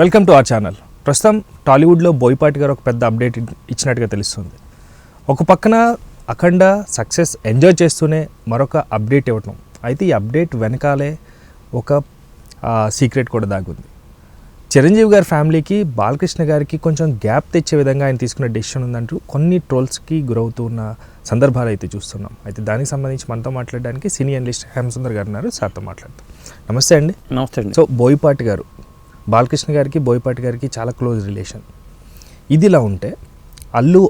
Welcome to our channel. ప్రస్తుతం టాలీవుడ్లో బోయపాటి గారు ఒక పెద్ద అప్డేట్ ఇచ్చినట్టుగా తెలుస్తుంది. ఒక పక్కన అఖండ సక్సెస్ ఎంజాయ్ చేస్తూనే మరొక అప్డేట్ ఇవ్వటం. అయితే ఈ అప్డేట్ వెనకాలే ఒక సీక్రెట్ కూడా దాగుంది. చిరంజీవి గారి ఫ్యామిలీకి బాలకృష్ణ గారికి కొంచెం గ్యాప్ తెచ్చే విధంగా ఆయన తీసుకున్న డెసిషన్ ఉందంటూ కొన్ని ట్రోల్స్కి గురవుతున్న సందర్భాలు అయితే చూస్తున్నాం. అయితే దానికి సంబంధించి మనతో మాట్లాడడానికి సినీ అనలిస్ట్ హేమసుందర్ గారు ఉన్నారు. సార్తో మాట్లాడతాం నమస్తే అండి. నమస్తే అండి. సో బోయపాటి గారు బాలకృష్ణ గారికి బోయపాటి గారికి చాలా క్లోజ్ రిలేషన్. ఇదిలా ఉంటే అల్లు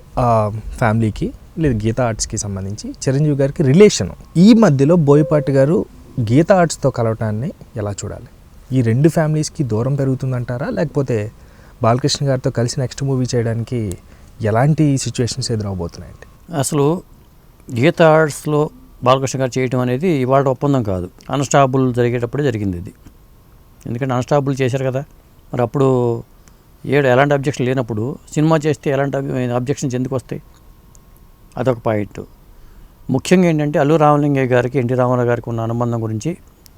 ఫ్యామిలీకి లేదా గీతా ఆర్ట్స్కి సంబంధించి చిరంజీవి గారికి రిలేషన్. ఈ మధ్యలో బోయపాటి గారు గీతా ఆర్ట్స్తో కలవటాన్ని ఎలా చూడాలి? ఈ రెండు ఫ్యామిలీస్కి దూరం పెరుగుతుందంటారా? లేకపోతే బాలకృష్ణ గారితో కలిసి నెక్స్ట్ మూవీ చేయడానికి ఎలాంటి సిచ్యువేషన్స్ ఎదురవబోతున్నాయండి? అసలు గీత ఆర్ట్స్లో బాలకృష్ణ గారు చేయటం అనేది ఇవాళ ఒప్పందం కాదు. అన్స్టాబుల్ జరిగేటప్పుడే జరిగింది ఇది. ఎందుకంటే అన్స్టాబుల్ చేశారు కదా. మరి అప్పుడు ఏడు ఎలాంటి అబ్జెక్షన్ లేనప్పుడు సినిమా చేస్తే ఎలాంటి అబ్జెక్షన్స్ ఎందుకు వస్తాయి? అదొక పాయింట్ ముఖ్యంగా ఏంటంటే అల్లు రామలింగయ్య గారికి ఎన్టీ రామారావు గారికి ఉన్న అనుబంధం గురించి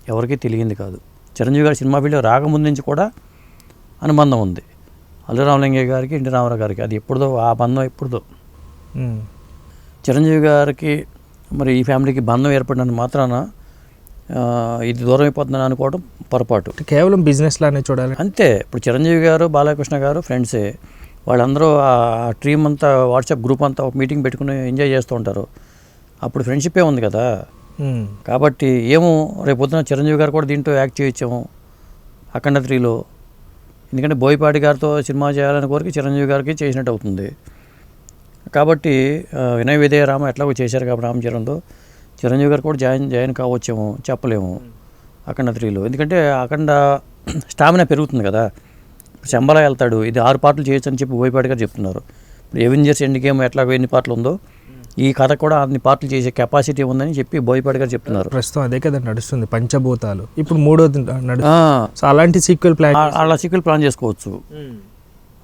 ఎవరికీ తెలియంది కాదు. చిరంజీవి గారి సినిమా ఫీల్డ్ రాకముందు నుంచి కూడా అనుబంధం ఉంది. అల్లు రామలింగయ్య గారికి ఎన్టీ రామారావు గారికి అది ఎప్పుడుదో ఆ బంధం ఎప్పుడుదో. చిరంజీవి గారికి మరి ఈ ఫ్యామిలీకి బంధం ఏర్పడినంత మాత్రాన ఇది దూరం అయిపోతుందని అనుకోవడం పొరపాటు. కేవలం బిజినెస్ లానే చూడాలి. అంతే. ఇప్పుడు చిరంజీవి గారు బాలకృష్ణ గారు ఫ్రెండ్సే వాళ్ళందరూ ఆ టీం అంతా వాట్సాప్ గ్రూప్ అంతా ఒక మీటింగ్ పెట్టుకుని ఎంజాయ్ చేస్తూ ఉంటారు. అప్పుడు ఫ్రెండ్షిప్పే ఉంది కదా. కాబట్టి ఏమో రేపు పొద్దున చిరంజీవి గారు కూడా దీంట్లో యాక్ట్ చేయొచ్చాము అఖండ త్రీలో. ఎందుకంటే బోయపాటి గారితో సినిమా చేయాలని కోరిక చిరంజీవి గారికి చేసినట్టు అవుతుంది. కాబట్టి వినయ విజయ రామ ఎట్లాగో చేశారు కాబట్టి రామ్ చరణ్తో చిరంజీవి గారు కూడా జాయిన్ జాయిన్ కావచ్చేమో చెప్పలేము. అఖండ త్రీలో. ఎందుకంటే అఖండ స్టామినా పెరుగుతుంది కదా. శంబల వెళ్తాడు ఇది ఆరు పాటలు చేయొచ్చు అని చెప్పి బోయపాటి గారు చెప్తున్నారు. ఇప్పుడు ఎవెంజర్స్ ఎండ్ గేమ్ ఎట్లాగో ఎన్ని పాటలు ఉందో ఈ కథ కూడా అన్ని పాటలు చేసే కెపాసిటీ ఉందని చెప్పి బోయపాటి గారు చెప్తున్నారు. ప్రస్తుతం అదే కదా నడుస్తుంది పంచభూతాలు. ఇప్పుడు మూడోది సో అలాంటి సీక్వెల్ ప్లాన్ ఆ- అలా సీక్వెల్ ప్లాన్ చేసుకోవచ్చు.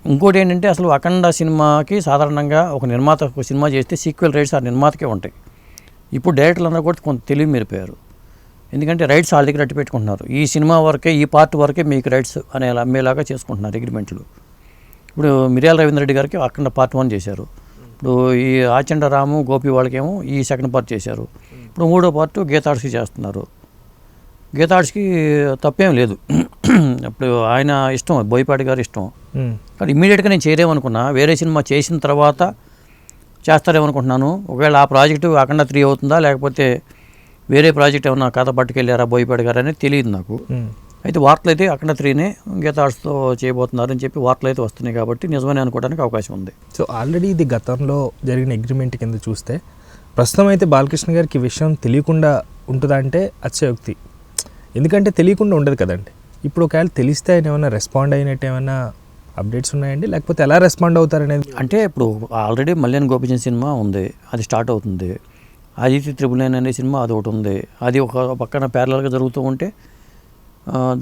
ఇంకోటి ఏంటంటే అసలు అఖండ సినిమాకి సాధారణంగా ఒక నిర్మాత ఒక సినిమా చేస్తే సీక్వెల్ రైట్స్ ఆ నిర్మాతకే ఉంటాయి. ఇప్పుడు డైరెక్టర్లు అందరూ కూడా కొంత తెలివి మీరిపోయారు. ఎందుకంటే రైట్స్ వాళ్ళ దగ్గర అట్టి పెట్టుకుంటున్నారు. ఈ సినిమా వరకే ఈ పార్ట్ వరకే మీకు రైట్స్ అనే అమ్మేలాగా చేసుకుంటున్నారు అగ్రిమెంట్లు ఇప్పుడు మిర్యాల రవీంద్ర రెడ్డి గారికి అఖండ పార్ట్ వన్ చేశారు. ఇప్పుడు ఈ ఆచండ రాము గోపి వాళ్ళకేమో ఈ సెకండ్ పార్ట్ చేశారు. ఇప్పుడు మూడో పార్ట్ గీతాడ్స్కి చేస్తున్నారు. గీతాడ్స్కి తప్పేం లేదు. ఇప్పుడు ఆయన ఇష్టం బోయపాటి గారి ఇష్టం. కానీ ఇమ్మీడియట్గా నేను చేయలేమనుకున్నా. వేరే సినిమా చేసిన తర్వాత చేస్తారేమనుకుంటున్నాను? ఒకవేళ ఆ ప్రాజెక్టు అఖండ త్రీ అవుతుందా? లేకపోతే వేరే ప్రాజెక్ట్ ఏమన్నా కథ పట్టుకెళ్ళారా బోయపాటి గారు అనేది తెలియదు నాకు. అయితే వార్తలు అయితే అఖండ త్రీనే గీత ఆర్ట్స్తో చేయబోతున్నారని చెప్పి వార్తలు అయితే వస్తున్నాయి కాబట్టి నిజమని అనుకోవడానికి అవకాశం ఉంది. సో ఆల్రెడీ ఇది గతంలో జరిగిన అగ్రిమెంట్ కింద చూస్తే ప్రస్తుతం అయితే బాలకృష్ణ గారికి విషయం తెలియకుండా ఉంటుందా అంటే అత్యయోక్తి. ఎందుకంటే తెలియకుండా ఉండదు కదండి. ఇప్పుడు ఒకవేళ తెలిస్తే ఆయన ఏమైనా రెస్పాండ్ అయినట్టు ఏమైనా అప్డేట్స్ ఉన్నాయండి? లేకపోతే ఎలా రెస్పాండ్ అవుతారనేది? అంటే ఇప్పుడు ఆల్రెడీ మల్యాన్ గోపిచంద్ సినిమా ఉంది. అది స్టార్ట్ అవుతుంది. ఆదిత్య త్రిపుల్ నైన్ అనే సినిమా అది ఒకటి ఉంది. అది ఒక పక్కన ప్యారలల్గా జరుగుతూ ఉంటే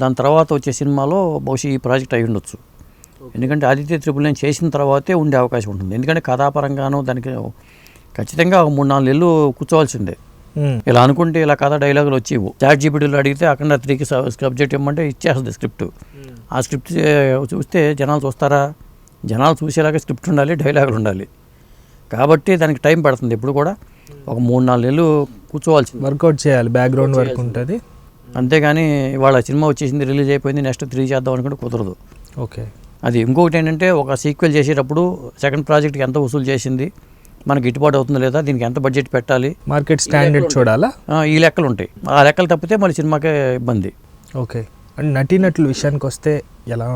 దాని తర్వాత వచ్చే సినిమాలో బహుశా ఈ ప్రాజెక్ట్ అయి ఉండొచ్చు. ఎందుకంటే ఆదిత్య త్రిపుల్ నైన్ చేసిన తర్వాతే ఉండే అవకాశం ఉంటుంది. ఎందుకంటే కథాపరంగాను దానికి ఖచ్చితంగా ఒక మూడు నాలుగు నెలలు కూర్చోవాల్సిందే. ఇలా అనుకుంటే ఇలా కథ డైలాగులు వచ్చేవు. చాట్ జీపీటీలో అడిగితే అక్కడ త్రీకి సబ్జెక్ట్ ఇవ్వమంటే ఇచ్చేస్తుంది స్క్రిప్ట్ ఆ స్క్రిప్ట్ చూస్తే జనాలు చూస్తారా? జనాలు చూసేలాగా స్క్రిప్ట్ ఉండాలి డైలాగులు ఉండాలి. కాబట్టి దానికి టైం పడుతుంది ఇప్పుడు కూడా. ఒక మూడు నాలుగు నెలలు కూర్చోవాల్సింది. వర్కౌట్ చేయాలి బ్యాక్గ్రౌండ్ వర్క్ ఉంటుంది. అంతేగాని ఇవాళ సినిమా వచ్చేసింది రిలీజ్ అయిపోయింది నెక్స్ట్ త్రీ చేద్దాం అనుకుంటే కుదరదు. ఓకే. అది ఇంకొకటి ఏంటంటే ఒక సీక్వెల్ చేసేటప్పుడు సెకండ్ ప్రాజెక్ట్కి ఎంత వసూలు చేసింది మనకి గిట్టుబాటు అవుతుందో లేదా దీనికి ఎంత బడ్జెట్ పెట్టాలి మార్కెట్ స్టాండర్డ్ చూడాలా? ఈ లెక్కలు ఉంటాయి. ఆ లెక్కలు తప్పితే మళ్ళీ సినిమాకే ఇబ్బంది. ఓకే. అండ్ నటీనటుల విషయానికి వస్తే ఎలా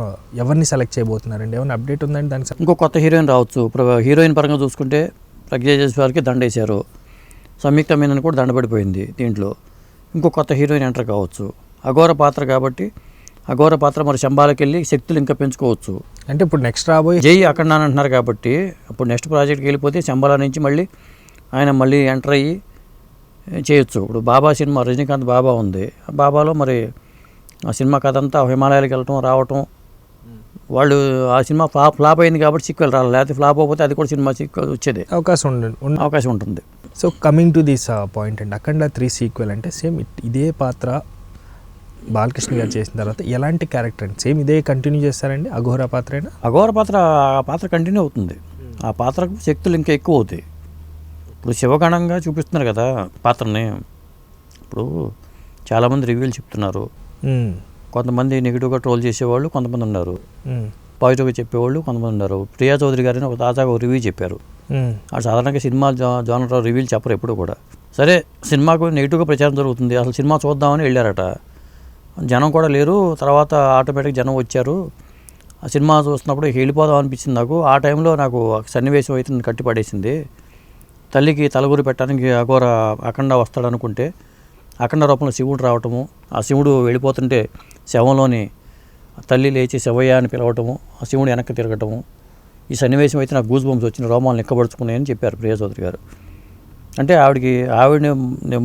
ఎవరిని సెలెక్ట్ చేయబోతున్నారండి? ఏమైనా అప్డేట్ ఉందండి దానికి ఇంకో కొత్త హీరోయిన్ రావచ్చు. హీరోయిన్ పరంగా చూసుకుంటే ప్రజ్ఞా జైస్వాల్కి దండేశారు. సంయుక్త మీనన్ కూడా దండపడిపోయింది దీంట్లో. ఇంకో కొత్త హీరోయిన్ ఎంటర్ కావచ్చు. అఘోర పాత్ర కాబట్టి అఘోర పాత్ర మరి శంబాలకి వెళ్ళి శక్తులు ఇంకా పెంచుకోవచ్చు. అంటే ఇప్పుడు నెక్స్ట్ రాబోయే జై అక్కడ అంటున్నారు కాబట్టి అప్పుడు నెక్స్ట్ ప్రాజెక్ట్కి వెళ్ళిపోతే శంబాల నుంచి మళ్ళీ ఆయన మళ్ళీ ఎంటర్ అయ్యి చేయొచ్చు. ఇప్పుడు బాబా సినిమా రజనీకాంత్ బాబా ఉంది. బాబాలో మరి ఆ సినిమా కథ అంతా హిమాలయాలకు వెళ్ళటం రావటం. వాళ్ళు ఆ సినిమా ఫ్లాప్ ఫ్లాప్ అయింది కాబట్టి సీక్వెల్ రాలేదు లేకపోతే ఫ్లాప్ అయిపోతే అది కూడా సినిమా సీక్వెల్ వచ్చేది. అవకాశం ఉన్న అవకాశం ఉంటుంది. So coming to this point అండి అఖండ త్రీ సీక్వెల్ అంటే సేమ్ ఇదే పాత్ర బాలకృష్ణ గారు చేసిన తర్వాత ఎలాంటి క్యారెక్టర్ అండి? సేమ్ ఇదే కంటిన్యూ చేస్తారండి? అఘోర పాత్రేనా? అఘోర పాత్ర ఆ పాత్ర కంటిన్యూ అవుతుంది. ఆ పాత్రకు శక్తులు ఇంకా ఎక్కువ అవుతాయి. ఇప్పుడు శివగణంగా చూపిస్తున్నారు కదా పాత్రని. ఇప్పుడు చాలామంది రివ్యూలు చెప్తున్నారు. కొంతమంది నెగిటివ్గా ట్రోల్ చేసేవాళ్ళు కొంతమంది ఉన్నారు. పాజిటివ్గా చెప్పేవాళ్ళు కొంతమంది ఉన్నారు. ప్రియా చౌదరి గారిని ఒక తాజాగా ఒక రివ్యూ చెప్పారు. ఆ సాధారణంగా సినిమా జానర్ రివ్యూలు చెప్పరు ఎప్పుడు కూడా. సరే సినిమాకు నెగిటివ్గా ప్రచారం జరుగుతుంది. అసలు సినిమా చూద్దామని వెళ్ళారట. జనం కూడా లేరు. తర్వాత ఆటోమేటిక్ జనం వచ్చారు. ఆ సినిమా చూస్తున్నప్పుడు వెళ్ళిపోదాం అనిపించింది నాకు. ఆ టైంలో నాకు సన్నివేశం అయితే కట్టిపడేసింది. తల్లికి తలగూరి పెట్టడానికి అఘోర అఖండ వస్తాడనుకుంటే అఖండ రూపంలో శివుడు రావటము ఆ శివుడు వెళ్ళిపోతుంటే శవంలోని తల్లి లేచి శవయ్య అని పిలవటము ఆ శివుడు వెనక్కి తిరగటము ఈ సన్నివేశం అయితే నాకు బంప్స్ వచ్చిన రోమాలను ఎక్కబడుచుకున్నాయని చెప్పారు ప్రియ చౌదరి గారు. అంటే ఆవిడకి ఆవిడని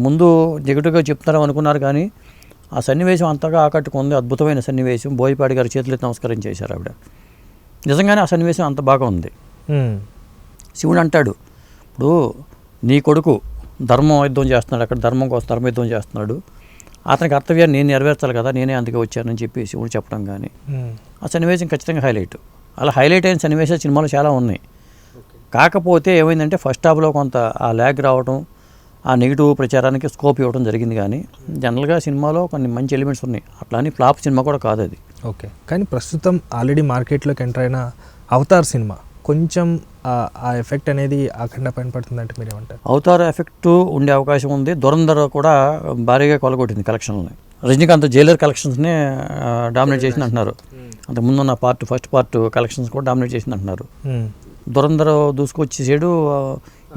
ముందు నెగిటివ్గా చెప్తారని అనుకున్నారు కానీ ఆ సన్నివేశం అంతగా ఆకట్టుకుంది అద్భుతమైన సన్నివేశం. బోయపాటి గారి చేతులెత్తి నమస్కారం చేశారు ఆవిడ. నిజంగానే ఆ సన్నివేశం అంత బాగా ఉంది శివుడు అంటాడు ఇప్పుడు నీ కొడుకు ధర్మం యుద్ధం చేస్తున్నాడు అక్కడ ధర్మం కోసం ధర్మ యుద్ధం చేస్తున్నాడు. అతనికి కర్తవ్యాన్ని నేను నెరవేర్చాలి కదా నేనే అందుకే వచ్చానని చెప్పి శివుడు చెప్పడం కానీ. ఆ సన్నివేశం ఖచ్చితంగా హైలైట్. అలా హైలైట్ అయిన సన్నివేశాలు సినిమాలో చాలా ఉన్నాయి. కాకపోతే ఏమైందంటే ఫస్ట్ హాఫ్లో కొంత ఆ ల్యాగ్ రావడం ఆ నెగిటివ్ ప్రచారానికి స్కోప్ ఇవ్వడం జరిగింది కానీ జనరల్గా సినిమాలో కొన్ని మంచి ఎలిమెంట్స్ ఉన్నాయి. అట్లా అని ఫ్లాప్ సినిమా కూడా కాదు అది. ఓకే. కానీ ప్రస్తుతం ఆల్రెడీ మార్కెట్లోకి ఎంటర్ అయిన అవతార్ సినిమా కొంచెం ఆ- ఎఫెక్ట్ అనేది అఖండ పైన పడుతుందంటే మీరు ఏమంటారు అవతార ఎఫెక్ట్ ఉండే అవకాశం ఉంది. దురంధర కూడా భారీగా కొలగొట్టింది కలెక్షన్లని. రజనీకాంత్ జైలర్ కలెక్షన్స్ని డామినేట్ చేసింది అంటున్నారు. అంతకు ముందున్న పార్ట్ ఫస్ట్ పార్ట్ కలెక్షన్స్ కూడా డామినేట్ చేసింది అంటున్నారు. ఉమ్, దురంధర దూసుకొచ్చేసాడు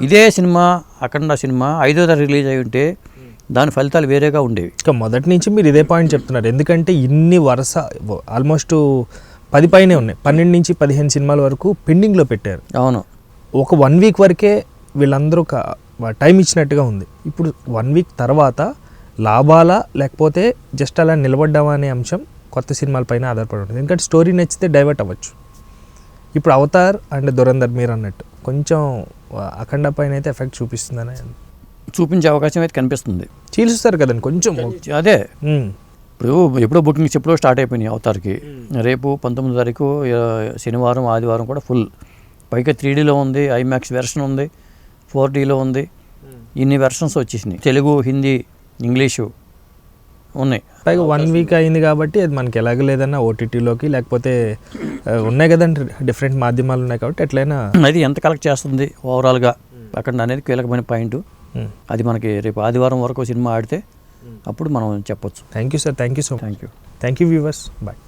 ఇదే సినిమా అఖండ సినిమా ఐదో తారీఖు రిలీజ్ అయి ఉంటే దాని ఫలితాలు వేరేగా ఉండేవి. ఇక మొదటి నుంచి మీరు ఇదే పాయింట్ చెప్తున్నారు. ఎందుకంటే ఇన్ని వరుస ఆల్మోస్ట్ పది పైనే ఉన్నాయి. పన్నెండు నుంచి పదిహేను సినిమాల వరకు పెండింగ్లో పెట్టారు. అవును. ఒక వన్ వీక్ వరకే వీళ్ళందరూ టైం ఇచ్చినట్టుగా ఉంది. ఇప్పుడు వన్ వీక్ తర్వాత లాభాలా లేకపోతే జస్ట్ అలా నిలబడ్డామా అనే అంశం కొత్త సినిమాల పైన ఆధారపడి ఉంటుంది. ఎందుకంటే స్టోరీ నచ్చితే డైవర్ట్ అవ్వచ్చు. ఇప్పుడు అవతార్ అండ్ దురంధర్ మీరు అన్నట్టు కొంచెం అఖండ పైన అయితే ఎఫెక్ట్ చూపిస్తుందని చూపించే అవకాశం అయితే కనిపిస్తుంది. చీల్చుస్తారు కదండి. కొంచెం అదే. ఇప్పుడు ఎప్పుడో బుకింగ్స్ ఎప్పుడో స్టార్ట్ అయిపోయినాయి అవతార్కి. రేపు పంతొమ్మిది తారీఖు శనివారం ఆదివారం కూడా ఫుల్. పైగా త్రీ డీలో ఉంది ఐమాక్స్ వెర్షన్ ఉంది ఫోర్ డీలో ఉంది ఇన్ని వెర్షన్స్ వచ్చేసినాయి. తెలుగు హిందీ ఇంగ్లీషు ఉన్నాయి. పైగా వన్ వీక్ అయింది కాబట్టి అది మనకి ఎలాగ లేదన్నా ఓటీటీలోకి లేకపోతే ఉన్నాయి కదండి డిఫరెంట్ మాధ్యమాలు ఉన్నాయి కాబట్టి ఎట్లయినా అది ఎంత కలెక్ట్ చేస్తుంది ఓవరాల్గా? అక్కడ అనేది కీలకమైన పాయింట్. అది మనకి రేపు ఆదివారం వరకు సినిమా ఆడితే అప్పుడు మనం చెప్పొచ్చు. Thank you sir thank you so thank you thank you viewers bye